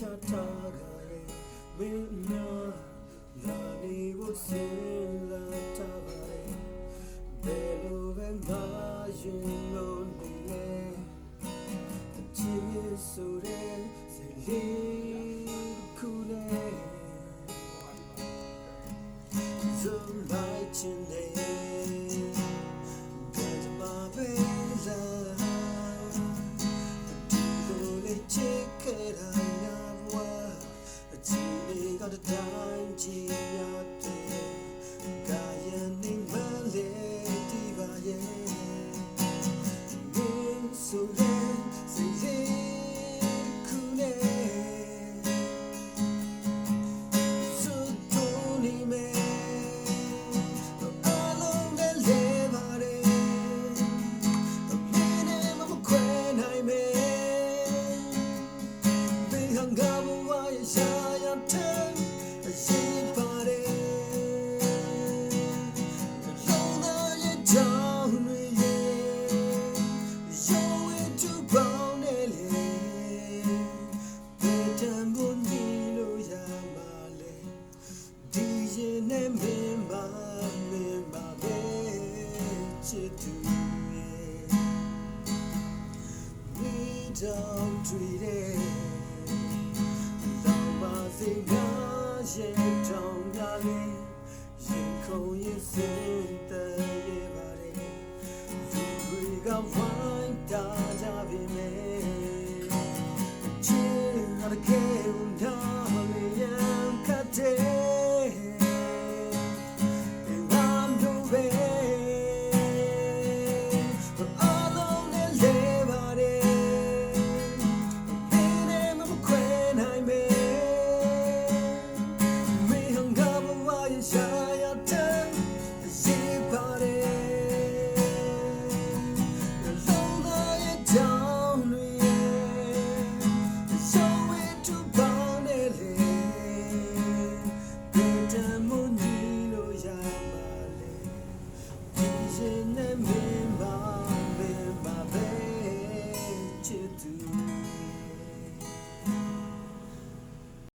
ချတာကလေးမင်းများလာနေဖို့စင်လာတာပါလေဘယ်လိုပဲသာရင်လို့နေလဲအချစ်ရဲ့ဆိုတဲ့စိတ်လေးခုလေ So light in the air ချစ်သူရဲ့ဝေးတော့တွေ့တယ်လောင်ပါစေငါ remember, remember, chit to